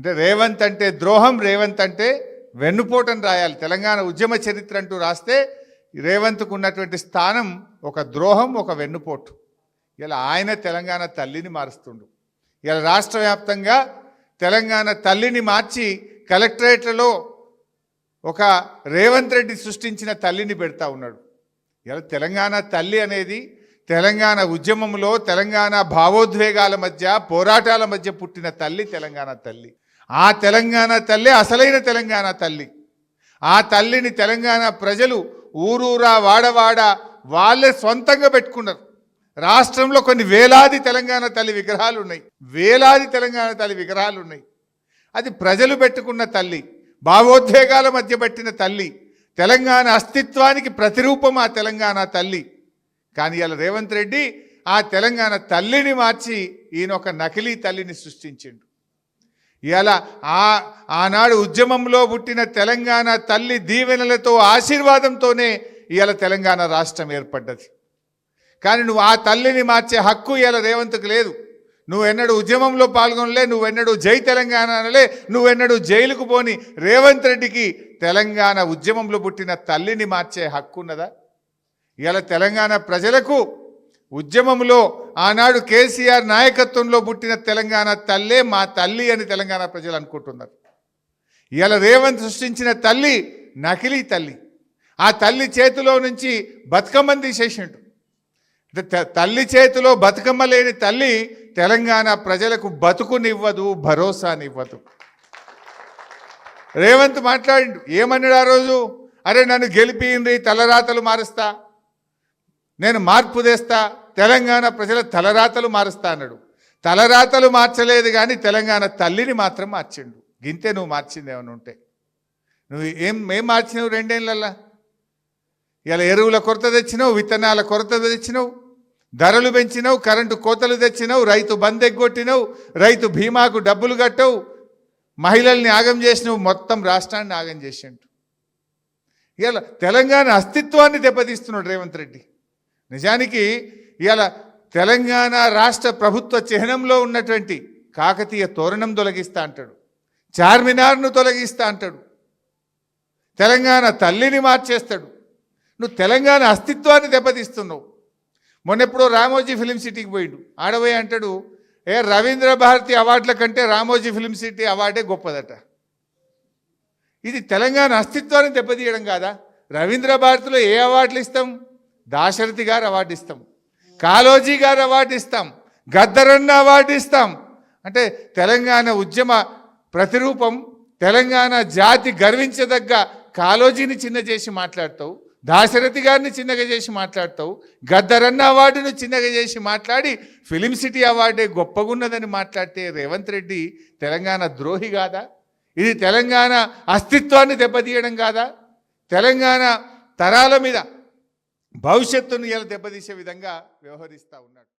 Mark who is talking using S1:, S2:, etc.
S1: అంటే రేవంత్ అంటే ద్రోహం రేవంత్ అంటే వెన్నుపోటని రాయాలి. తెలంగాణ ఉద్యమ చరిత్ర అంటూ రాస్తే రేవంత్కు ఉన్నటువంటి స్థానం ఒక ద్రోహం ఒక వెన్నుపోటు. ఇలా ఆయన తెలంగాణ తల్లిని మారుస్తుండు. ఇలా రాష్ట్ర వ్యాప్తంగా తెలంగాణ తల్లిని మార్చి కలెక్టరేట్లలో ఒక రేవంత్ రెడ్డి సృష్టించిన తల్లిని పెడతా ఉన్నాడు. ఇలా తెలంగాణ తల్లి అనేది తెలంగాణ ఉద్యమంలో తెలంగాణ భావోద్వేగాల మధ్య పోరాటాల మధ్య పుట్టిన తల్లి తెలంగాణ తల్లి. ఆ తెలంగాణ తల్లి అసలైన తెలంగాణ తల్లి. ఆ తల్లిని తెలంగాణ ప్రజలు ఊరూరా వాడవాడ వాళ్ళే సొంతంగా పెట్టుకున్నారు. రాష్ట్రంలో కొన్ని వేలాది తెలంగాణ తల్లి విగ్రహాలు ఉన్నాయి వేలాది తెలంగాణ తల్లి విగ్రహాలు ఉన్నాయి అది ప్రజలు పెట్టుకున్న తల్లి భావోద్వేగాల మధ్య పెట్టిన తల్లి తెలంగాణ అస్తిత్వానికి ప్రతిరూపం ఆ తెలంగాణ తల్లి. కానీ ఇలా రేవంత్ రెడ్డి ఆ తెలంగాణ తల్లిని మార్చి ఈయన ఒక నకిలీ తల్లిని సృష్టించిండు. ఇలా ఆ ఆనాడు ఉద్యమంలో పుట్టిన తెలంగాణ తల్లి దీవెనలతో ఆశీర్వాదంతోనే ఇవాళ తెలంగాణ రాష్ట్రం ఏర్పడ్డది. కానీ నువ్వు ఆ తల్లిని మార్చే హక్కు ఇవాళ రేవంత్కు లేదు. నువ్వెన్నడూ ఉద్యమంలో పాల్గొనలే నువ్వెన్నడూ జై తెలంగాణ అనలే నువ్వెన్నడూ జైలుకు పోని రేవంత్ రెడ్డికి తెలంగాణ ఉద్యమంలో పుట్టిన తల్లిని మార్చే హక్కు ఉన్నదా? ఇవాళ తెలంగాణ ప్రజలకు ఉద్యమంలో ఆనాడు కేసీఆర్ నాయకత్వంలో పుట్టిన తెలంగాణ తల్లే మా తల్లి అని తెలంగాణ ప్రజలు అనుకుంటున్నారు. ఇవాళ రేవంత్ సృష్టించిన తల్లి నకిలీ తల్లి. ఆ తల్లి చేతిలో నుంచి బతుకమ్మని తీసేసిండు. తల్లి చేతిలో బతుకమ్మ లేని తల్లి తెలంగాణ ప్రజలకు బతుకునివ్వదు భరోసానివ్వదు. రేవంత్ మాట్లాడిండు ఏమన్నాడు ఆ రోజు? అరే నన్ను గెలిపింది తలరాతలు మారుస్తా నేను మార్పు తెస్తా తెలంగాణ ప్రజల తలరాతలు మారుస్తా అన్నాడు. తలరాతలు మార్చలేదు కానీ తెలంగాణ తల్లిని మాత్రం మార్చిండు. గింతే నువ్వు మార్చింది ఏమైనా ఉంటే. నువ్వు ఏం ఏం మార్చినావు రెండేళ్ళల్లా ఇలా ఎరువుల కొరత తెచ్చినావు విత్తనాల కొరత తెచ్చినావు ధరలు పెంచినావు కరెంటు కోతలు తెచ్చినావు రైతు బంద్ ఎగ్గొట్టినావు రైతు బీమాకు డబ్బులు కట్టవు మహిళల్ని ఆగం చేసినావు మొత్తం రాష్ట్రాన్ని ఆగం చేసిండు. ఇలా తెలంగాణ అస్తిత్వాన్ని దెబ్బతీస్తున్నాడు రేవంత్ రెడ్డి. నిజానికి ఇవాళ తెలంగాణ రాష్ట్ర ప్రభుత్వ చిహ్నంలో ఉన్నటువంటి కాకతీయ తోరణం తొలగిస్తా అంటాడు. చార్మినార్ను తొలగిస్తా అంటాడు. తెలంగాణ తల్లిని మార్చేస్తాడు. నువ్వు తెలంగాణ అస్తిత్వాన్ని దెబ్బతీస్తున్నావు. మొన్నెప్పుడో రామోజీ ఫిలిం సిటీకి పోయిండు. ఆడబోయి అంటాడు ఏ రవీంద్ర భారతి అవార్డుల కంటే రామోజీ ఫిలిం సిటీ అవార్డే గొప్పదట. ఇది తెలంగాణ అస్తిత్వాన్ని దెబ్బతీయడం కాదా? రవీంద్ర భారతిలో ఏ అవార్డులు ఇస్తాం? దాశరథి గారు అవార్డు ఇస్తాం. కాలోజీ గారు అవార్డు ఇస్తాం గద్దరన్న అవార్డు ఇస్తాం. అంటే తెలంగాణ ఉద్యమ ప్రతిరూపం తెలంగాణ జాతి గర్వించదగ్గ కాలోజీని చిన్న చేసి మాట్లాడతావు దాశరథి గారిని చిన్నగా చేసి మాట్లాడతావు గద్దరన్న అవార్డును చిన్నగా చేసి మాట్లాడి ఫిలిం సిటీ అవార్డే గొప్పగున్నదని మాట్లాడితే రేవంత్ రెడ్డి తెలంగాణ ద్రోహి కాదా? ఇది తెలంగాణ అస్తిత్వాన్ని దెబ్బతీయడం కాదా? తెలంగాణ తరాల మీద భవిష్యత్తును ఇలా దెబ్బతీసే విధంగా వ్యవహరిస్తూ ఉన్నాడు.